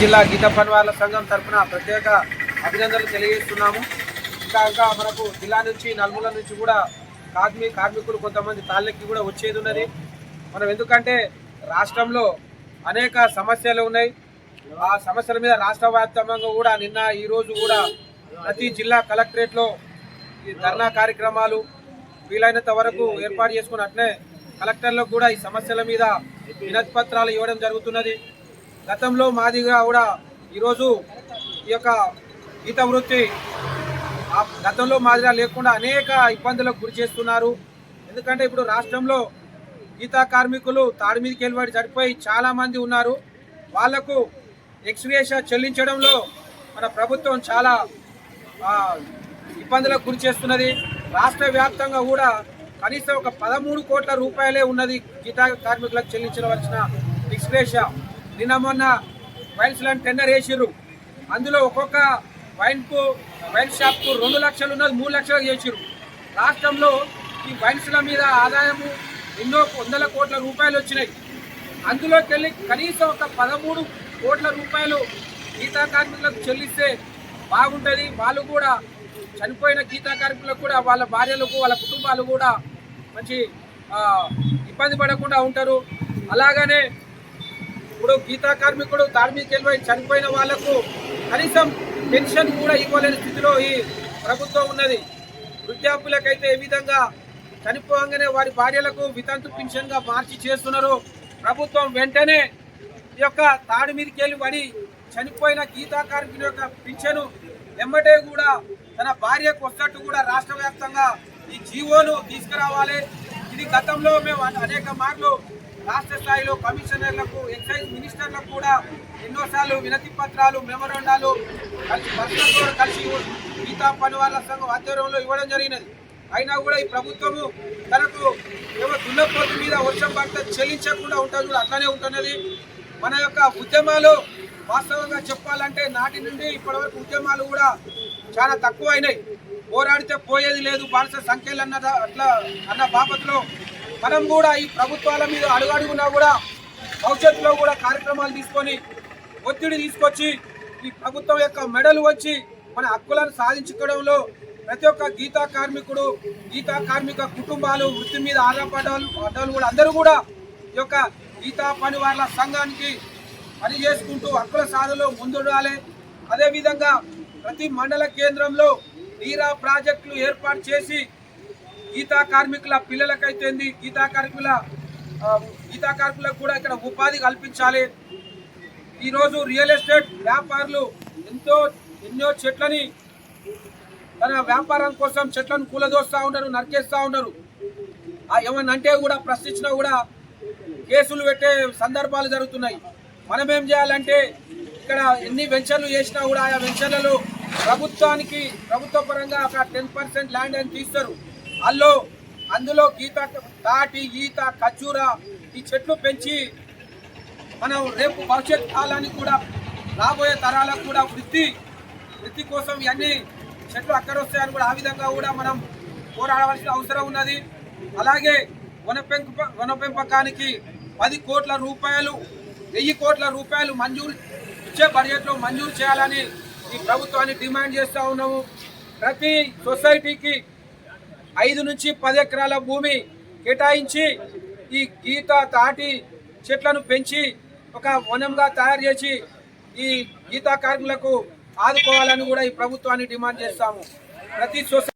జిల్లా గీత పనివాళ్ళ సంఘం తరఫున ప్రత్యేక అభినందనలు తెలియజేస్తున్నాము. ఇంకా ఇంకా మనకు జిల్లా నుంచి నలుమూల నుంచి కూడా కార్మి కార్మికులు కొంతమంది తాళ్ళకి కూడా వచ్చేది ఉన్నది. మనం ఎందుకంటే రాష్ట్రంలో అనేక సమస్యలు ఉన్నాయి. ఆ సమస్యల మీద రాష్ట్ర వ్యాప్తంగా కూడా నిన్న ఈ రోజు కూడా ప్రతి జిల్లా కలెక్టరేట్లో ఈ ధర్నా కార్యక్రమాలు వీలైనంత వరకు ఏర్పాటు చేసుకుని అట్నే కలెక్టర్లకు కూడా ఈ సమస్యల మీద వినతి పత్రాలు ఇవ్వడం జరుగుతున్నది. గతంలో మాదిగా కూడా ఈరోజు ఈ యొక్క గీత వృత్తి గతంలో మాదిరిగా లేకుండా అనేక ఇబ్బందులకు గురి చేస్తున్నారు. ఎందుకంటే ఇప్పుడు రాష్ట్రంలో గీతా కార్మికులు తాడి మీదకి వెళ్ళబడి చనిపోయి చాలామంది ఉన్నారు. వాళ్ళకు ఎక్స్గ్రేష చెల్లించడంలో మన ప్రభుత్వం చాలా ఇబ్బందులకు గురి చేస్తున్నది. రాష్ట్ర వ్యాప్తంగా కూడా కనీసం ఒక పదమూడు కోట్ల రూపాయలే ఉన్నది గీతా కార్మికులకు చెల్లించవలసిన ఎక్స్గ్రేష నిన్న మొన్న వైన్స్ ల్యాండ్ టెండర్ వేసిర్రు అందులో ఒక్కొక్క వైన్కు వైన్ షాప్కు రెండు లక్షలు ఉన్నది మూడు లక్షలు చేసిర్రు. రాష్ట్రంలో ఈ వైన్స్ల మీద ఆదాయము ఎన్నో వందల కోట్ల రూపాయలు వచ్చినాయి. అందులోకి వెళ్ళి కనీసం ఒక పదమూడు కోట్ల రూపాయలు గీతా కార్మికులకు చెల్లిస్తే బాగుంటుంది. వాళ్ళు కూడా చనిపోయిన గీతా కార్మికులకు కూడా వాళ్ళ భార్యలకు వాళ్ళ కుటుంబాలు కూడా మంచి ఇబ్బంది పడకుండా ఉంటారు. అలాగనే ఇప్పుడు గీతా కార్మికుడు ధార్మిక చనిపోయిన వాళ్ళకు కనీసం పెన్షన్ కూడా ఇవ్వలేని స్థితిలో ఈ ప్రభుత్వం ఉన్నది. వృద్ధాప్యులకైతే ఏ విధంగా చనిపోగానే వారి భార్యలకు వితంతు పెన్షన్గా మార్చి చేస్తున్నారు. ప్రభుత్వం వెంటనే ఈ యొక్క తాడు మీదకి వెళ్ళి పడి చనిపోయిన గీతా కార్మికుల యొక్క పింఛను వెంబటే కూడా తన భార్యకు వస్తట్టు కూడా రాష్ట్ర వ్యాప్తంగా ఈ జీవోను తీసుకురావాలి. ఇది గతంలో మేము అనేక మార్లు రాష్ట్ర స్థాయిలో కమిషనర్లకు ఎక్సైజ్ మినిస్టర్లకు కూడా ఎన్నోసార్లు వినతి పత్రాలు మెమోరాండాలు కలిసి పర్సనల్తో కలిసి గీతా పనివాళ్ళ సంఘం ఆధ్వర్యంలో ఇవ్వడం జరిగినది. అయినా కూడా ఈ ప్రభుత్వము తనకు ఏమో దున్నపోతు మీద వర్షం పడితే చెల్లించకుండా ఉంటుంది కూడా అట్లానే ఉంటున్నది. మన యొక్క ఉద్యమాలు వాస్తవంగా చెప్పాలంటే నాటి నుండి ఇప్పటివరకు ఉద్యమాలు కూడా చాలా తక్కువ అయినాయి పోరాడితే పోయేది లేదు బానిస సంఖ్యలు అన్న అట్లా అన్న బాపత్లో మనం కూడా ఈ ప్రభుత్వాల మీద అడుగడుగునా కూడా భవిష్యత్తులో కూడా కార్యక్రమాలు తీసుకొని ఒత్తిడి తీసుకొచ్చి ఈ ప్రభుత్వం యొక్క మెడలు వచ్చి మన హక్కులను సాధించుకోవడంలో ప్రతి ఒక్క గీతా కార్మికుడు గీతా కార్మిక కుటుంబాలు వృత్తి మీద ఆధారపడ్డ పడ్డాలు కూడా అందరూ కూడా ఈ యొక్క గీతా పని వాళ్ళ సంఘానికి పని చేసుకుంటూ హక్కుల సాధనలో ముందుండాలి. అదేవిధంగా ప్రతి మండల కేంద్రంలో నీరా ప్రాజెక్టులు ఏర్పాటు చేసి గీతా కార్మికుల పిల్లలకైతేంది? గీతా కార్మికుల గీతా కార్మికులకు కూడా ఇక్కడ ఉపాధి కల్పించాలి. ఈరోజు రియల్ ఎస్టేట్ వ్యాపారులు ఎంతో ఎన్నో చెట్లని తన వ్యాపారం కోసం చెట్లను కూలదోస్తూ ఉన్నారు నరికేస్తూ ఉన్నారు. ఆ ఏమన్నా అంటే కూడా ప్రశ్నించినా కూడా కేసులు పెట్టే సందర్భాలు జరుగుతున్నాయి. మనం ఏం చేయాలంటే ఇక్కడ ఎన్ని వెంచర్లు చేసినా కూడా ఆయా వెంచర్లలో ప్రభుత్వానికి ప్రభుత్వ పరంగా ఒక టెన్ పర్సెంట్ ల్యాండ్ అని తీస్తారు. అల్లో అందులో గీత తాటి ఈత ఖర్జూర ఈ చెట్లు పెంచి మనం రేపు భవిష్యత్ కాలానికి కూడా రాబోయే తరాలకు కూడా వృత్తి వృత్తి కోసం ఇవన్నీ చెట్లు అక్కడ వస్తాయని కూడా ఆ విధంగా కూడా మనం పోరాడవలసిన అవసరం ఉన్నది. అలాగే వన పెంప వన పెంపకానికి పది కోట్ల రూపాయలు వెయ్యి కోట్ల రూపాయలు మంజూరు ఇచ్చే బడ్జెట్లో మంజూరు చేయాలని ఈ ప్రభుత్వాన్ని డిమాండ్ చేస్తూ ఉన్నాము. ప్రతి సొసైటీకి ఐదు నుంచి పది ఎకరాల భూమి కేటాయించి ఈ గీత తాటి చెట్లను పెంచి ఒక వనంగా తయారు చేసి ఈ గీతా కార్మికులకు ఆదుకోవాలని కూడా ఈ ప్రభుత్వాన్ని డిమాండ్ చేస్తాము. ప్రతి సొసైటీ